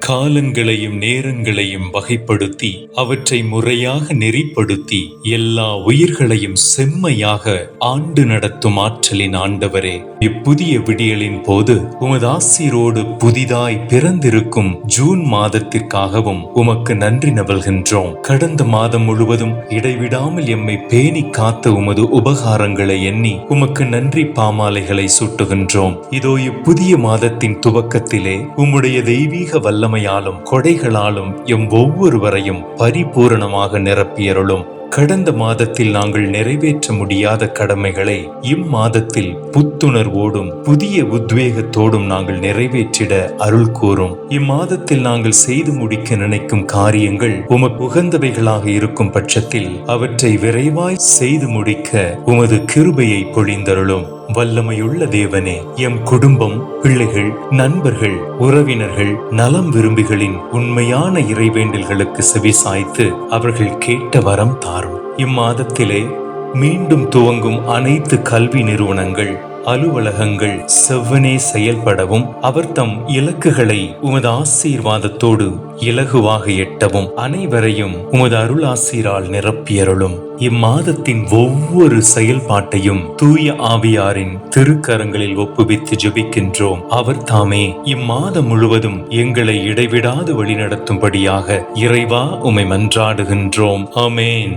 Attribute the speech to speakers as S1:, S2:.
S1: காலங்களையும் நேரங்களையும் வகைப்படுத்தி அவற்றை முறையாக நெறிப்படுத்தி எல்லா உயிர்களையும் செம்மையாக ஆண்டு நடத்தும் ஆற்றலின் ஆண்டவரே இப்புதிய விடியலின் போது உமது ஆசிரோடு புதிதாய் பிறந்திருக்கும் ஜூன் மாதத்திற்காகவும் உமக்கு நன்றி நவல்கின்றோம். கடந்த மாதம் முழுவதும் இடைவிடாமல் எம்மை பேணி காத்த உமது உபகாரங்களை எண்ணி உமக்கு நன்றி பாமாலைகளை சுட்டுகின்றோம். இதோ இப்புதிய மாதத்தின் துவக்கத்திலே உம்முடைய தெய்வீக வல்ல வல்லமையாலும் கொடைகளாலும் எம் ஒவ்வொருவரையும் பரிபூரணமாக நிரப்பியருளும். கடந்த மாதத்தில் நாங்கள் நிறைவேற்ற முடியாத கடமைகளை இம்மாதத்தில் புத்துணர்வோடும் புதிய உத்வேகத்தோடும் நாங்கள் நிறைவேற்றிட அருள் கூறும். இம்மாதத்தில் நாங்கள் செய்து முடிக்க நினைக்கும் காரியங்கள் உமக்கு உகந்தவைகளாக இருக்கும் பட்சத்தில் அவற்றை விரைவாய் செய்து முடிக்க உமது கிருபையை பொழிந்தருளும். வல்லமையுள்ள தேவனே எம் குடும்பம் பிள்ளைகள் நண்பர்கள் உறவினர்கள் நலம் விரும்பிகளின் உண்மையான இறைவேண்டல்களுக்கு செவிசாய்த்து அவர்கள் கேட்ட வரம் தாரும். இம்மாதத்திலே மீண்டும் துவங்கும் அனைத்து கல்வி நிறுவனங்கள் அலுவலகங்கள் செவ்வனே செயல்படவும் அவர் தம் இலக்குகளை உமது ஆசீர்வாதத்தோடு இலகுவாக எட்டவும் அனைவரையும் உமது அருளாசீரால் நிரப்பியருளும். இம்மாதத்தின் ஒவ்வொரு செயல்பாட்டையும் தூய ஆவியாரின் திருக்கரங்களில் ஒப்புவித்து ஜெபிக்கின்றோம். அவர் தாமே இம்மாதம் முழுவதும் எங்களை இடைவிடாது வழிநடத்தும்படியாக இறைவா உமை மன்றாடுகின்றோம். அமேன்